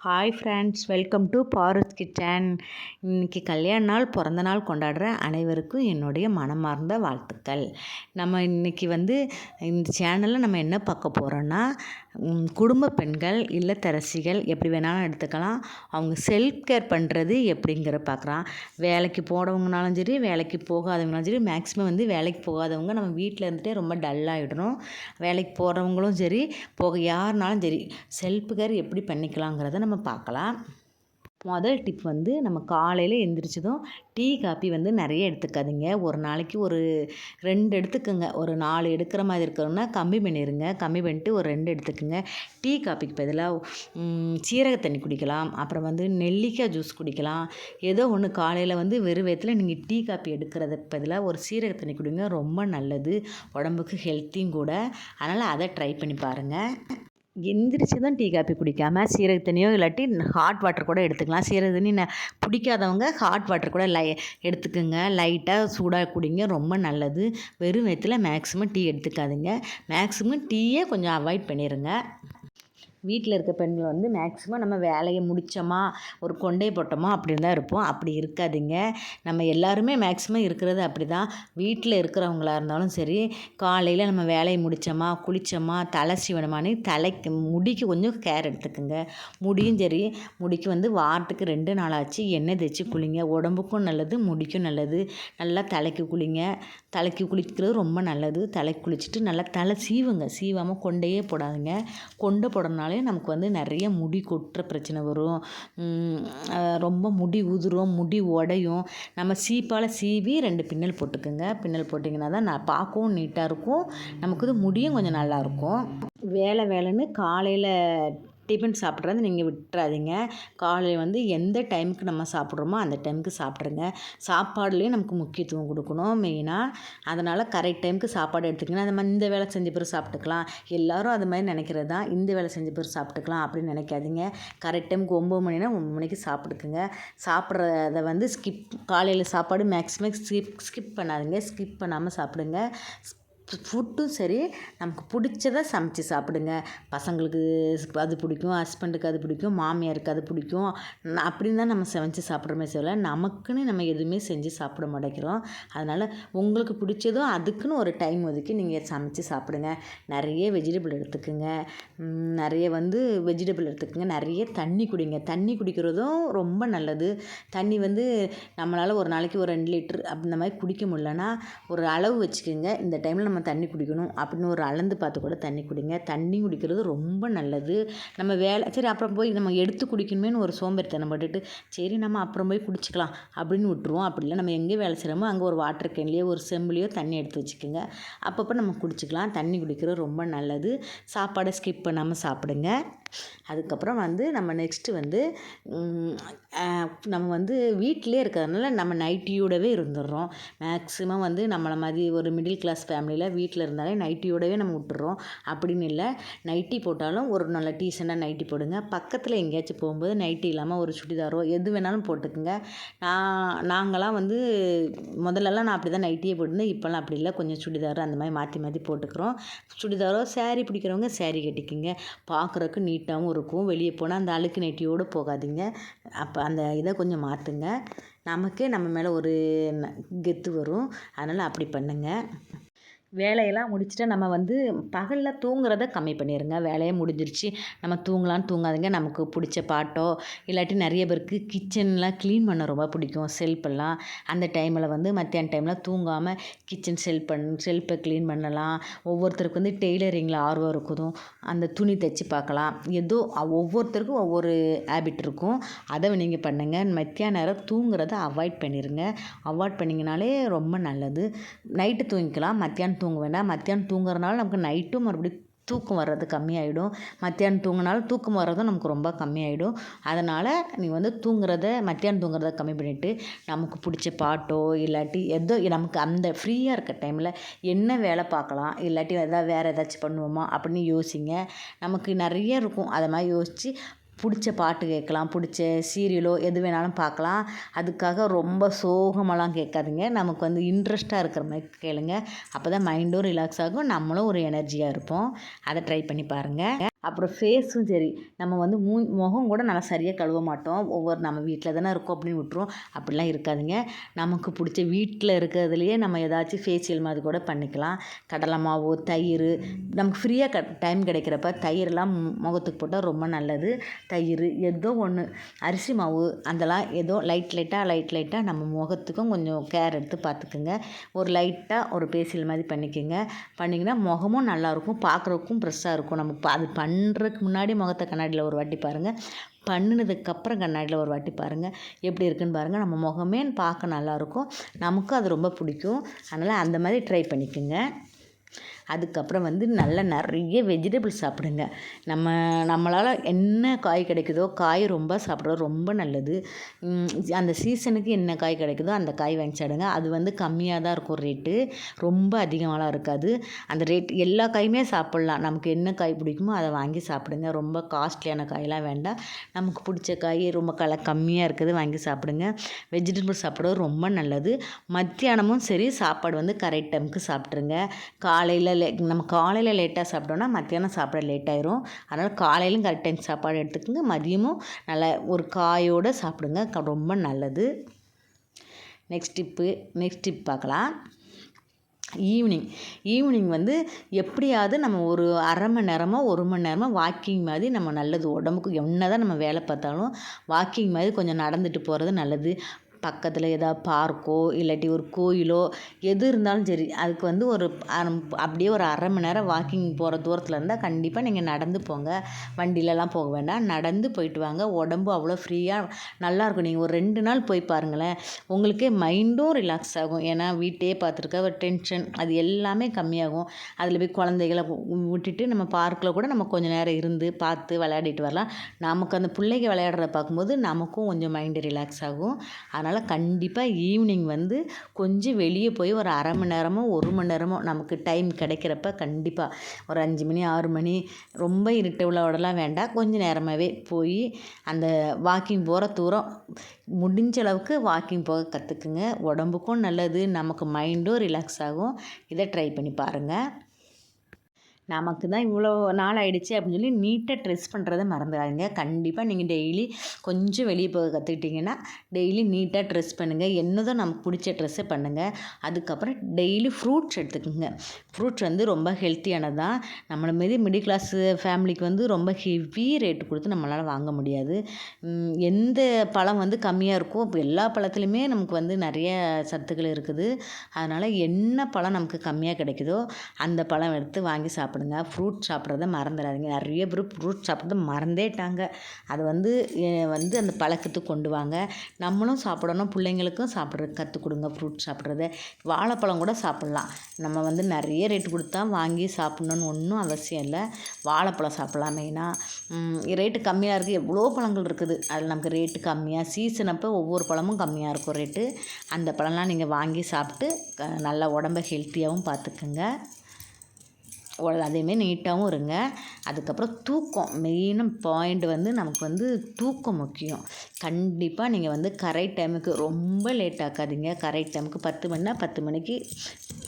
Hi friends welcome to Bharat kitchen இன்றைக்கி கல்யாண நாள் பிறந்த நாள் கொண்டாடுற அனைவருக்கும் என்னுடைய மனமார்ந்த வாழ்த்துக்கள். நம்ம இன்றைக்கி வந்து இந்த சேனலில் நம்ம என்ன பார்க்க போகிறோன்னா குடும்ப பெண்கள் இல்லத்தரசிகள் எப்படி வேணாலும் எடுத்துக்கலாம். அவங்க செல்ஃப் கேர் பண்ணுறது எப்படிங்கிற பார்க்குறான் வேலைக்கு போகிறவங்கனாலும் சரி வேலைக்கு போகாதவங்கனாலும் சரி மேக்ஸிமம் வந்து வேலைக்கு போகாதவங்க நம்ம வீட்டில் இருந்துகிட்டே ரொம்ப டல்லாகிடணும் வேலைக்கு போகிறவங்களும் சரி போக யாருனாலும் சரி செல்ஃப் கேர் எப்படி பண்ணிக்கலாங்கிறத நம்ம நம்ம பார்க்கலாம். முதல் டிப் வந்து நம்ம காலையில் எந்திரிச்சதும் டீ காப்பி வந்து நிறைய எடுத்துக்காதீங்க. ஒரு நாளைக்கு ஒரு ரெண்டு எடுத்துக்கோங்க. ஒரு நாலு எடுக்கிற மாதிரி இருக்கணும்னா கம்மி பண்ணிடுங்க கம்மி பண்ணிட்டு ஒரு ரெண்டு எடுத்துக்கோங்க. டீ காப்பிக்கு பதிலாக சீரக தண்ணி குடிக்கலாம். அப்புறம் வந்து நெல்லிக்காய் ஜூஸ் குடிக்கலாம். ஏதோ ஒன்று காலையில் வந்து வெறும் வயத்தில் நீங்கள் டீ காப்பி எடுக்கிறத பதிலாக ஒரு சீரக தண்ணி குடிங்க. ரொம்ப நல்லது. உடம்புக்கு ஹெல்த்தியும் கூட. அதனால் அதை ட்ரை பண்ணி பாருங்கள் எந்திரிச்சு தான் டீ காப்பி குடிக்காமல் சீரக தண்ணியோ இல்லாட்டி ஹாட் வாட்டர் கூட எடுத்துக்கலாம். சீரக தண்ணி பிடிக்காதவங்க ஹாட் வாட்டர் கூட லை எடுத்துக்கோங்க. லைட்டாக சூடாக குடிங்க. ரொம்ப நல்லது. வெறும் வயிற்றில் மேக்ஸிமம் டீ எடுத்துக்காதுங்க. மேக்ஸிமம் டீயே கொஞ்சம் அவாய்ட் பண்ணிடுங்க வீட்டில் இருக்க பெண்கள் வந்து மேக்ஸிமம் நம்ம வேலையை முடித்தோமா ஒரு கொண்டே போட்டோமா அப்படின்னு தான் இருப்போம். அப்படி இருக்காதிங்க. நம்ம எல்லாருமே மேக்ஸிமம் இருக்கிறது அப்படி தான் வீட்டில் இருக்கிறவங்களா இருந்தாலும் சரி காலையில் நம்ம வேலையை முடித்தோமா குளித்தோமா தலை சீவனமானு தலைக்கு முடிக்கு கொஞ்சம் கேர் எடுத்துக்கோங்க. முடியும் சரி முடிக்கு வந்து வாரத்துக்கு ரெண்டு நாளாச்சு எண்ணெய் தேய்ச்சி குளிங்க. உடம்புக்கும் நல்லது முடிக்கும் நல்லது. நல்லா தலைக்கு குளிங்க. தலைக்கு குளிக்கிறது ரொம்ப நல்லது. தலைக்கு குளிச்சுட்டு நல்லா தலை சீவுங்க. சீவாமல் கொண்டையே போடாதுங்க. கொண்டை போடுறதுனால நமக்கு வந்து நிறைய முடி கொட்டுற பிரச்சனை வரும். ரொம்ப முடி உதிரும் முடி உடையும். நம்ம சீப்பால் சீவி ரெண்டு பின்னல் போட்டுக்கோங்க. பின்னல் போட்டிங்கன்னா தான் நான் பார்க்கவும் நீட்டாக இருக்கும். நமக்கு வந்து முடியும் கொஞ்சம் நல்லாயிருக்கும் வேலை வேலைன்னு காலையில் டிஃபன் சாப்பிட்றது நீங்கள் விட்டுறாதீங்க. காலையில் வந்து எந்த டைமுக்கு நம்ம சாப்பிட்றோமோ அந்த டைமுக்கு சாப்பிட்ருங்க. சாப்பாடுலேயும் நமக்கு முக்கியத்துவம் கொடுக்கணும் மெயினாக அதனால் கரெக்ட் டைமுக்கு சாப்பாடு எடுத்துக்கணும் அந்த மாதிரி இந்த வேலை செஞ்ச பிறகு சாப்பிட்டுக்கலாம். எல்லோரும் அது மாதிரி நினைக்கிறது தான். இந்த வேலை செஞ்ச பிறகு சாப்பிட்டுக்கலாம் அப்படின்னு நினைக்காதீங்க. கரெக்ட் டைமுக்கு ஒம்பது மணினா ஒம்பது மணிக்கு சாப்பிட்டுக்குங்க. சாப்பிட்றத வந்து ஸ்கிப் காலையில் சாப்பாடு மேக்ஸிமம் ஸ்கிப் ஸ்கிப் பண்ணாதீங்க. ஸ்கிப் பண்ணாமல் சாப்பிடுங்க. ஃபுட்டும் சரி நமக்கு பிடிச்சத சமைச்சி சாப்பிடுங்க. பசங்களுக்கு அது பிடிக்கும் ஹஸ்பண்டுக்கு அது பிடிக்கும் மாமியாருக்கு அது பிடிக்கும். அப்படின்னு தான் நம்ம சமைச்சி சாப்பிட்றோமே சொல்ல நமக்குன்னு நம்ம எதுவுமே செஞ்சு சாப்பிட மாட்டேங்கிறோம். அதனால் உங்களுக்கு பிடிச்சதும் அதுக்குன்னு ஒரு டைம் ஒதுக்கி நீங்கள் சமைச்சி சாப்பிடுங்க. நிறைய வெஜிடபிள் எடுத்துக்கோங்க. நிறைய வந்து வெஜிடபிள் எடுத்துக்கோங்க. நிறைய தண்ணி குடிங்க. தண்ணி குடிக்கிறதும் ரொம்ப நல்லது. தண்ணி வந்து நம்மளால் ஒரு நாளைக்கு ஒரு ரெண்டு லிட்டர் அந்த மாதிரி குடிக்க முடியலன்னா ஒரு அளவு வச்சுக்கோங்க. இந்த டைமில் நம்ம தண்ணி குடிக்கணும் அப்படின்னு ஒரு அளந்து பார்த்து கூட தண்ணி குடிங்க. தண்ணி குடிக்கிறது ரொம்ப நல்லது. நம்ம வேலை சரி அப்புறம் போய் நம்ம எடுத்து குடிக்கணுமேனு ஒரு சோம்பேறித்தனம் பட்டுட்டு சரி நம்ம அப்புறம் போய் குடிச்சிக்கலாம் அப்படின்னு விட்டுருவோம். அப்படி இல்லை நம்ம எங்கே வேலை செய்கிறோமோ அங்கே ஒரு வாட்டர் கேன்லேயோ ஒரு செம்புலேயோ தண்ணி எடுத்து வச்சுக்கோங்க. அப்பப்போ நம்ம குடிச்சிக்கலாம். தண்ணி குடிக்கிறது ரொம்ப நல்லது. சாப்பாடை ஸ்கிப் பண்ணாமல் சாப்பிடுங்க. அதுக்கப்புறம் வந்து நம்ம நெக்ஸ்ட்டு வந்து நம்ம வந்து வீட்டிலே இருக்கிறதுனால நம்ம நைட்டியோடவே இருந்துடுறோம் மேக்ஸிமம் வந்து நம்மளை மாதிரி ஒரு மிடில் கிளாஸ் ஃபேமிலியில் வீட்டில் இருந்தாலே நைட்டியோடவே நம்ம விட்டுறோம் அப்படின்னு இல்லை. நைட்டி போட்டாலும் ஒரு நல்ல டீசெண்டாக நைட்டி போடுங்க. பக்கத்தில் எங்கேயாச்சும் போகும்போது நைட்டி இல்லாமல் ஒரு சுடிதாரோ எது வேணாலும் போட்டுக்குங்க. நான் நாங்களாம் வந்து முதல்லலாம் நான் அப்படி தான் நைட்டியே போட்டிருந்தேன். இப்போல்லாம் அப்படி இல்லை. கொஞ்சம் சுடிதாரோ அந்த மாதிரி மாற்றி மாற்றி போட்டுக்கிறோம். சுடிதாரோ சேரீ பிடிக்கிறவங்க சேரீ கட்டிக்கிங்க. பார்க்குறக்கு நீட்டாகவும் இருக்கும். வெளியே போனால் அந்த அழுக்கு நைட்டியோடு போகாதீங்க. அப்போ அந்த இதை கொஞ்சம் மாற்றுங்க நமக்கே நம்ம மேலே ஒரு கெத்து வரும். அதனால் அப்படி பண்ணுங்கள் வேலையெல்லாம் முடிச்சுட்டு நம்ம வந்து பகலில் தூங்குறத கம்மி பண்ணிடுங்க வேலையே முடிஞ்சிருச்சு. நம்ம தூங்கலான்னு தூங்காதுங்க. நமக்கு பிடிச்ச பாட்டோ இல்லாட்டி நிறைய பேருக்கு கிச்சன்லாம் க்ளீன் பண்ண ரொம்ப பிடிக்கும். செல்ஃபெல்லாம் அந்த டைமில் வந்து மத்தியான டைமில் தூங்காமல் கிச்சன் செல்ஃப் பண் செல்ஃபை க்ளீன் பண்ணலாம். ஒவ்வொருத்தருக்கு வந்து டெய்லரிங்கில் ஆர்வம் இருக்குதும். அந்த துணி தைச்சி பார்க்கலாம். ஏதோ ஒவ்வொருத்தருக்கும் ஒவ்வொரு ஹேபிட் இருக்கும். அதை நீங்கள் பண்ணுங்கள் மத்தியான நேரம் தூங்குறத அவாய்ட் பண்ணிடுங்க அவாய்ட் பண்ணிங்கனாலே ரொம்ப நல்லது. நைட்டு தூங்கிக்கலாம். மத்தியானம் தூங்க வேண்டாம் மத்தியானம் தூங்குறதுனால நமக்கு நைட்டும் மறுபடியும் தூக்கம் வர்றது கம்மியாயிடும். மத்தியானம் தூங்கினாலும் தூக்கம் வர்றதும் நமக்கு ரொம்ப கம்மியாயிடும். அதனால் நீங்கள் வந்து தூங்குறத மத்தியானம் தூங்குறத கம்மி பண்ணிவிட்டு நமக்கு பிடிச்ச பாட்டோ இல்லாட்டி எதோ நமக்கு அந்த ஃப்ரீயாக இருக்க டைமில் என்ன வேலை பார்க்கலாம் இல்லாட்டி எதாவது வேறு ஏதாச்சும் பண்ணுவோமா அப்படின்னு யோசிங்க. நமக்கு நிறைய இருக்கும். அதை மாதிரி யோசித்து பிடிச்ச பாட்டு கேட்கலாம் பிடிச்ச சீரியலோ எது வேணாலும் பார்க்கலாம். அதுக்காக ரொம்ப சோகமெல்லாம் கேட்காதீங்க. நமக்கு வந்து இன்ட்ரெஸ்ட்டாக இருக்கிற மாதிரி கேளுங்க. அப்போ தான் மைண்டும் ரிலாக்ஸ் ஆகும். நம்மளும் ஒரு எனர்ஜியாக இருப்போம். அதை ட்ரை பண்ணி பாருங்கள் அப்புறம் ஃபேஸும் சரி. நம்ம வந்து மூ முகம் கூட நல்லா சரியாக கழுவ மாட்டோம். ஒவ்வொரு நம்ம வீட்டில் தானே இருக்கோம் அப்படின்னு விட்டுருவோம் அப்படிலாம் இருக்காதுங்க. நமக்கு பிடிச்ச வீட்டில் இருக்கிறதுலையே நம்ம ஏதாச்சும் ஃபேஷியல் மாதிரி கூட பண்ணிக்கலாம். கடலை மாவு தயிர். நமக்கு ஃப்ரீயாக க டைம் கிடைக்கிறப்ப தயிரெலாம் முகத்துக்கு போட்டால் ரொம்ப நல்லது. தயிர் ஏதோ ஒன்று அரிசி மாவு அதெல்லாம் ஏதோ லைட் லைட்டாக லைட் லைட்டாக நம்ம முகத்துக்கும் கொஞ்சம் கேர் எடுத்து பார்த்துக்குங்க. ஒரு லைட்டாக ஒரு ஃபேஷியல் மாதிரி பண்ணிக்கோங்க. பண்ணிங்கன்னா முகமும் நல்லாயிருக்கும் பார்க்குறதுக்கும் ஃப்ரெஷ்ஷாக இருக்கும். நம்ம அது பண்ணுறதுக்கு முன்னாடி முகத்தை கண்ணாடியில் ஒரு வாட்டி பாருங்கள் பண்ணினதுக்கப்புறம் கண்ணாடியில் ஒரு வாட்டி பாருங்கள் எப்படி இருக்குன்னு பாருங்கள் நம்ம முகமே பார்க்க நல்லாயிருக்கும் நமக்கும் அது ரொம்ப பிடிக்கும். அதனால் அந்த மாதிரி ட்ரை பண்ணிக்கோங்க. அதுக்கப்புறம் வந்து நல்லா நிறைய வெஜிடபிள்ஸ் சாப்பிடுங்க. நம்ம நம்மளால் என்ன காய் கிடைக்குதோ காய் ரொம்ப சாப்பிட்றது ரொம்ப நல்லது. அந்த சீசனுக்கு என்ன காய் கிடைக்குதோ அந்த காய் வாங்கி சாப்பிடுங்க அது வந்து கம்மியாக தான் இருக்கும் ரேட்டு ரொம்ப அதிகமாகலாம் இருக்காது. அந்த ரேட் எல்லா காயுமே சாப்பிட்லாம். நமக்கு என்ன காய் பிடிக்குமோ அதை வாங்கி சாப்பிடுங்க. ரொம்ப காஸ்ட்லியான காயெல்லாம் வேண்டாம். நமக்கு பிடிச்ச காய் ரொம்ப கல கம்மியாக இருக்குது வாங்கி சாப்பிடுங்க. வெஜிடபிள் சாப்பிட்றது ரொம்ப நல்லது. மத்தியானமும் சரி சாப்பாடு வந்து கரெக்ட் டைமுக்கு சாப்பிட்ருங்க காலையில் காலையில் நம்ம காலையில் லேட்டாக சாப்பிட்டோன்னா மத்தியானம் சாப்பிட லேட் ஆயிரும். அதனால் காலையிலும் கரெக்ட் டைம் சாப்பாடு எடுத்துக்கோங்க. மதியமும் நல்லா ஒரு காயோடு சாப்பிடுங்க. ரொம்ப நல்லது. நெக்ஸ்ட் டிப்பு நெக்ஸ்ட் டிப் பார்க்கலாம். ஈவினிங் ஈவினிங் வந்து எப்படியாவது நம்ம ஒரு அரை மணி நேரமோ ஒரு மணி நேரமோ வாக்கிங் மாதிரி நம்ம நல்லது உடம்புக்கு என்ன தான் நம்ம வேலை பார்த்தாலும் வாக்கிங் மாதிரி கொஞ்சம் நடந்துட்டு போகிறது நல்லது. பக்கத்தில் ஏதாவது பார்க்கோ இல்லாட்டி ஒரு கோயிலோ எது இருந்தாலும் சரி அதுக்கு வந்து ஒரு அப்படியே ஒரு அரை மணி நேரம் வாக்கிங் போகிற தூரத்தில் இருந்தால் கண்டிப்பாக நீங்கள் நடந்து போங்க. வண்டியிலலாம் போக வேண்டாம். நடந்து போயிட்டு வாங்க. உடம்பு அவ்வளோ ஃப்ரீயாக நல்லாயிருக்கும் நீங்கள் ஒரு ரெண்டு நாள் போய் பாருங்களேன். உங்களுக்கே மைண்டும் ரிலாக்ஸ் ஆகும். ஏன்னா வீட்டையே பார்த்துருக்க ஒரு டென்ஷன் அது எல்லாமே கம்மியாகும். அதில் போய் குழந்தைகளை விட்டுட்டு நம்ம பார்க்கில் கூட நம்ம கொஞ்சம் நேரம் இருந்து பார்த்து விளையாடிட்டு வரலாம். நமக்கு அந்த பிள்ளைங்க விளையாடுறத பார்க்கும்போது நமக்கும் கொஞ்சம் மைண்டு ரிலாக்ஸ் ஆகும். அதனால் அதனால் கண்டிப்பாக ஈவினிங் வந்து கொஞ்சம் வெளியே போய் ஒரு அரை மணி நேரமோ ஒரு மணி நேரமோ நமக்கு டைம் கிடைக்கிறப்ப கண்டிப்பாக ஒரு அஞ்சு மணி ஆறு மணி ரொம்ப இருட்டு வேண்டாம். கொஞ்சம் நேரமாகவே போய் அந்த வாக்கிங் போகிற தூரம் முடிஞ்ச அளவுக்கு வாக்கிங் போக கற்றுக்குங்க உடம்புக்கும் நல்லது நமக்கு மைண்டும் ரிலாக்ஸ் ஆகும். இதை ட்ரை பண்ணி பாருங்கள் நமக்கு தான் இவ்வளோ நாள் ஆகிடுச்சி அப்படின்னு சொல்லி நீட்டாக ட்ரெஸ் பண்ணுறத மறந்துடாதீங்க. கண்டிப்பாக நீங்கள் டெய்லி கொஞ்சம் வெளியே போக கற்றுக்கிட்டிங்கன்னா டெய்லி நீட்டாக ட்ரெஸ் பண்ணுங்கள் என்னதோ நமக்கு பிடிச்ச ட்ரெஸ்ஸை பண்ணுங்கள் அதுக்கப்புறம் டெய்லி ஃப்ரூட்ஸ் எடுத்துக்கோங்க. ஃப்ரூட்ஸ் வந்து ரொம்ப ஹெல்த்தியானது தான் நம்மளை மாரி மிடில் கிளாஸ் ஃபேமிலிக்கு வந்து ரொம்ப ஹெவி ரேட்டு கொடுத்து நம்மளால் வாங்க முடியாது. எந்த பழம் வந்து கம்மியாக இருக்கோ இப்போ எல்லா பழத்துலையுமே நமக்கு வந்து நிறைய சத்துக்கள் இருக்குது. அதனால் என்ன பழம் நமக்கு கம்மியாக கிடைக்குதோ அந்த பழம் எடுத்து வாங்கி சாப்பிடுங்க சாப்பிடுங்க. ஃப்ரூட் சாப்பிட்றத மறந்துடாதீங்க. நிறைய பேர் ஃப்ரூட் சாப்பிட்றத மறந்தேட்டாங்க. அது வந்து வந்து அந்த பழக்கத்துக்கு கொண்டு வாங்க. நம்மளும் சாப்பிடணும் பிள்ளைங்களுக்கும் சாப்பிட்ற கற்றுக் கொடுங்க ஃப்ரூட் சாப்பிட்றத. வாழைப்பழம் கூட சாப்பிட்லாம். நம்ம வந்து நிறைய ரேட்டு கொடுத்தா வாங்கி சாப்பிட்ணுன்னு ஒன்றும் அவசியம் இல்லை. வாழைப்பழம் சாப்பிட்லாம் மெயினாக ரேட்டு கம்மியாக இருக்குது எவ்வளோ பழங்கள் இருக்குது? அதில் நமக்கு ரேட்டு கம்மியாக சீசன் அப்போ ஒவ்வொரு பழமும் கம்மியாக இருக்கும் ரேட்டு அந்த பழம்லாம் நீங்கள் வாங்கி சாப்பிட்டு நல்லா உடம்ப ஹெல்த்தியாகவும் பார்த்துக்குங்க. அதேமாரி நீட்டாகவும் இருங்க. அதுக்கப்புறம் தூக்கம். மெயினாக பாயிண்ட் வந்து நமக்கு வந்து தூக்கம் முக்கியம். கண்டிப்பாக நீங்கள் வந்து கரெக்ட் டைமுக்கு ரொம்ப லேட் ஆக்காதீங்க. கரெக்ட் டைமுக்கு பத்து மணினா பத்து மணிக்கு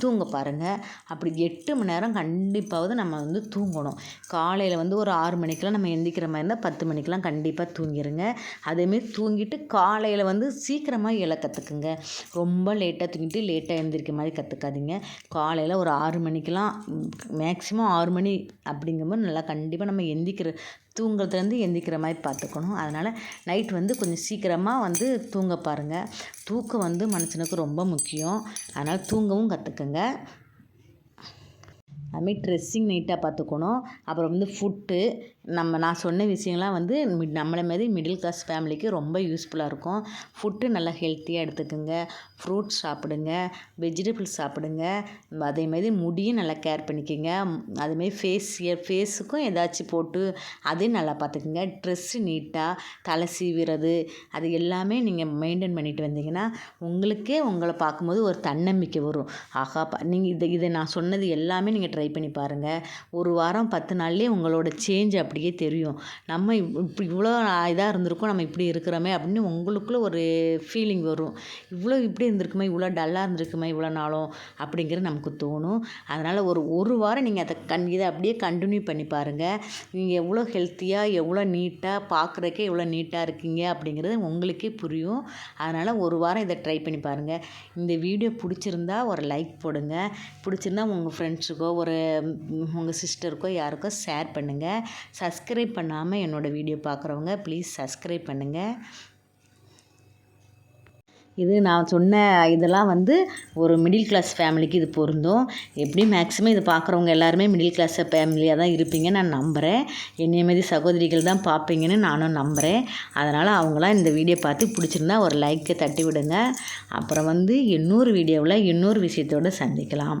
தூங்க பாருங்கள் அப்படி எட்டு மணி நேரம் கண்டிப்பாவது நம்ம வந்து தூங்கணும். காலையில் வந்து ஒரு ஆறு மணிக்கெலாம் நம்ம எந்திக்கிற மாதிரி இருந்தால் பத்து மணிக்கெலாம் கண்டிப்பாக தூங்கிடுங்க அதேமாரி தூங்கிட்டு காலையில் வந்து சீக்கிரமாக இலை கற்றுக்குங்க ரொம்ப லேட்டாக தூங்கிட்டு லேட்டாக எழுந்திரிக்க மாதிரி கற்றுக்காதீங்க காலையில் ஒரு ஆறு மணிக்கெலாம் மேக்ஸிமம் ஆறு மணி அப்படிங்கும்போது நல்லா கண்டிப்பாக நம்ம எந்திக்கிற தூங்குறதுலேருந்து எந்திக்கிற மாதிரி பார்த்துக்கணும். அதனால் நைட் வந்து கொஞ்சம் சீக்கிரமாக வந்து தூங்க பாருங்கள் தூக்கம் வந்து மனுஷனுக்கு ரொம்ப முக்கியம். அதனால் தூங்கவும் கற்றுக்குங்க அதுமாரி ட்ரெஸ்ஸிங் நீட்டாக பார்த்துக்கணும். அப்புறம் வந்து ஃபுட்டு நம்ம நான் சொன்ன விஷயங்கள்லாம் வந்து நம்மளை மாரி மிடில் கிளாஸ் ஃபேமிலிக்கு ரொம்ப யூஸ்ஃபுல்லாக இருக்கும். ஃபுட்டு நல்லா ஹெல்த்தியாக எடுத்துக்கோங்க. ஃப்ரூட்ஸ் சாப்பிடுங்க. வெஜிடபிள்ஸ் சாப்பிடுங்க. அதேமாரி முடியும் நல்லா கேர் பண்ணிக்கோங்க. அதுமாரி ஃபேஸ் ஃபேஸுக்கும் ஏதாச்சும் போட்டு அதையும் நல்லா பார்த்துக்குங்க. ட்ரெஸ்ஸு நீட்டாக தலை சீவிறது அது எல்லாமே நீங்கள் மெயின்டைன் பண்ணிட்டு வந்தீங்கன்னா உங்களுக்கே உங்களை பார்க்கும்போது ஒரு தன்னம்பிக்கை வரும். ஆகா நீங்கள் இதை இதை நான் சொன்னது எல்லாமே நீங்கள் ட்ரை ட்ரை பண்ணி பாருங்கள் ஒரு வாரம் பத்து நாள்லேயே உங்களோட சேஞ்ச் அப்படியே தெரியும். நம்ம இவ் இப்படி இவ்வளோ இதாக இருந்திருக்கோம் நம்ம இப்படி இருக்கிறோமே அப்படின்னு உங்களுக்குள்ளே ஒரு ஃபீலிங் வரும். இவ்வளோ இப்படி இருந்திருக்குமே இவ்வளோ டல்லாக இருந்திருக்குமே இவ்வளோ நாளும் அப்படிங்கிறது நமக்கு தோணும். அதனால் ஒரு ஒரு வாரம் நீங்கள் அதை கண் இதை அப்படியே கண்டினியூ பண்ணி பாருங்கள் நீங்கள் எவ்வளோ ஹெல்த்தியாக எவ்வளோ நீட்டாக பார்க்குறக்கே எவ்வளோ நீட்டாக இருக்கீங்க அப்படிங்கிறது உங்களுக்கே புரியும். அதனால் ஒரு வாரம் இதை ட்ரை பண்ணி பாருங்கள் இந்த வீடியோ பிடிச்சிருந்தா ஒரு லைக் போடுங்க. பிடிச்சிருந்தா உங்கள் ஃப்ரெண்ட்ஸுக்கோ ஒரு உங்கள் சிஸ்டருக்கோ யாருக்கோ ஷேர் பண்ணுங்கள் சப்ஸ்கிரைப் பண்ணாமல் என்னோடய வீடியோ பார்க்குறவங்க ப்ளீஸ் சப்ஸ்கிரைப் பண்ணுங்கள் இது நான் சொன்ன இதெல்லாம் வந்து ஒரு மிடில் கிளாஸ் ஃபேமிலிக்கு இது பொருந்தும். எப்படி மேக்ஸிமம் இது பார்க்குறவங்க எல்லாருமே மிடில் கிளாஸ் ஃபேமிலியாக தான் இருப்பீங்க நான் நம்புகிறேன் என்னைய மாதிரி சகோதரிகள் தான் பார்ப்பீங்கன்னு நானும் நம்புகிறேன் அதனால் அவங்களாம் இந்த வீடியோ பார்த்து பிடிச்சிருந்தா ஒரு லைக்கை தட்டி விடுங்க. அப்புறம் வந்து இன்னொரு வீடியோவில் இன்னொரு விஷயத்தோடு சந்திக்கலாம்.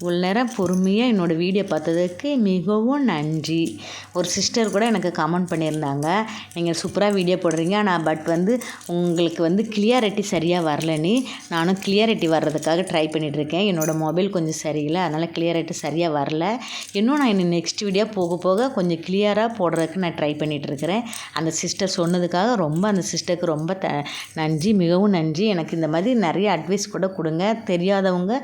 இவ்வளோ நேரம் பொறுமையாக என்னோடய வீடியோ பார்த்ததுக்கு மிகவும் நன்றி. ஒரு சிஸ்டர் கூட எனக்கு கமெண்ட் பண்ணியிருந்தாங்க. நீங்கள் சூப்பராக வீடியோ போடுறீங்க. ஆனால் பட் வந்து உங்களுக்கு வந்து கிளியாரிட்டி சரியாக வரலன்னு நானும் கிளியாரிட்டி வர்றதுக்காக ட்ரை பண்ணிகிட்ருக்கேன் என்னோடய மொபைல் கொஞ்சம் சரியில்லை. அதனால் கிளியாரிட்டி சரியாக வரல. இன்னும் நான் இன்னும் நெக்ஸ்ட் வீடியோ போக போக கொஞ்சம் கிளியராக போடுறதுக்கு நான் ட்ரை பண்ணிகிட்ருக்கிறேன் அந்த சிஸ்டர் சொன்னதுக்காக ரொம்ப அந்த சிஸ்டருக்கு ரொம்ப த நன்றி. மிகவும் நன்றி. எனக்கு இந்த மாதிரி நிறைய அட்வைஸ் கூட கொடுங்க. தெரியாதவங்க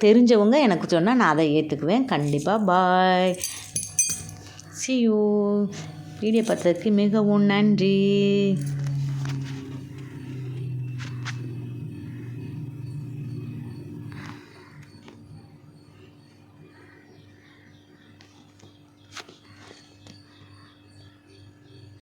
தெரிஞ்சவங்க எனக்கு சொன்னால் நான் அதை ஏற்றுக்குவேன் கண்டிப்பாக பாய் சி யூ வீடியோ பார்த்ததுக்கு மிகவும் நன்றி.